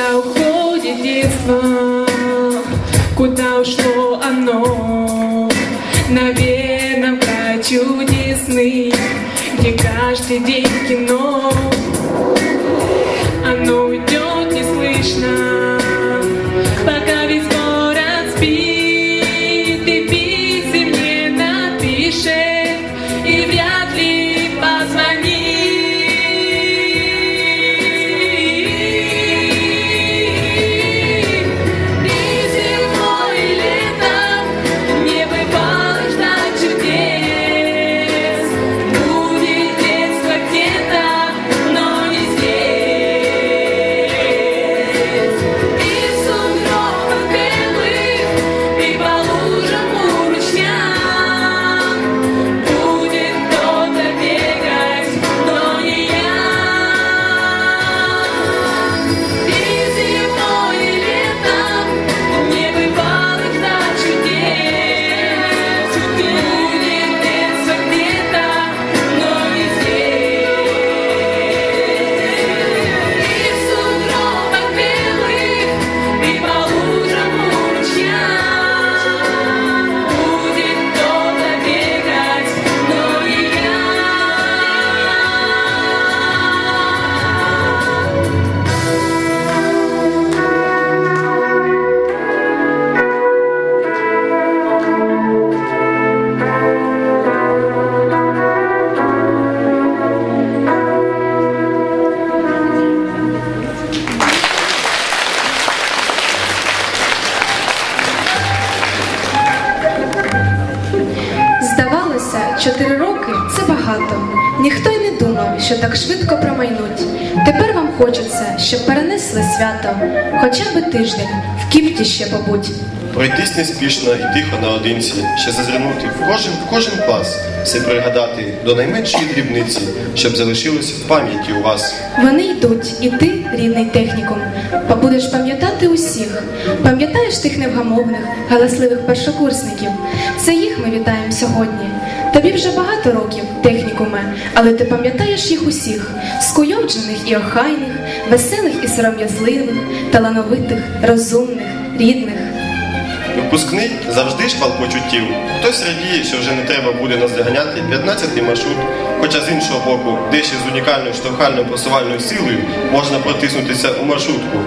Куда уходит детство? Куда ушло оно? Наверное, про чудесный, где каждый день кино. Оно уйдет неслышно, пока весь город спит. И песни мне напишет, и вряд чотири роки це багато. Ніхто й не думав, що так швидко промайнуть. Тепер вам хочеться, щоб перенесли свято, хоча би тиждень, в кіпті ще побудь. Пройтись неспішно і тихо наодинці, ще зазирнути в кожен, в кожен клас, все пригадати до найменшої дрібниці, щоб залишилось в пам'яті у вас. Вони йдуть, і ти, рідний технікум, побудеш пам'ятати усіх. Пам'ятаєш тих невгамовних, галасливих першокурсників. Це їх ми вітаємо сьогодні. Тобі вже багато років, технікуме, але ти пам'ятаєш їх усіх, скуйовджених і охайних, веселих і сором'язливих, талановитих, розумних, рідних. Випускний завжди шпал почуттів. Хтось радіє, що вже не треба буде наздоганяти 15-й маршрут. Хоча з іншого боку, дещо з унікальною штовхальною просувальною силою можна протиснутися у маршрутку,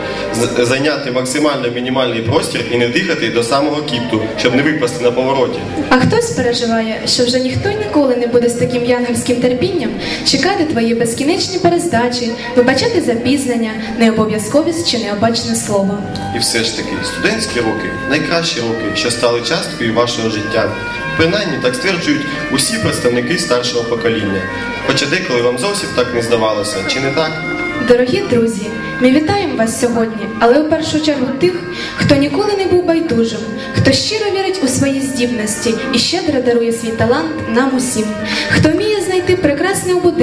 зайняти максимально мінімальний простір і не дихати до самого кіпту, щоб не випасти на повороті. А хтось переживає, що вже ніхто ніколи не буде з таким янгельським терпінням чекати твої безкінечні перездачі, вибачати запізнення, необов'язковість чи необачне слово. І все ж таки, студентські роки найкращі роки, що стали часткою вашого життя. Принаймні так стверджують усі представники старшого покоління. Хоча деколи вам зовсім так не здавалося, чи не так? Дорогі друзі, ми вітаємо вас сьогодні, але у першу чергу тих, хто ніколи не був байдужим, хто щиро вірить у свої здібності і щедро дарує свій талант нам усім, хто вміє знайти прекрасну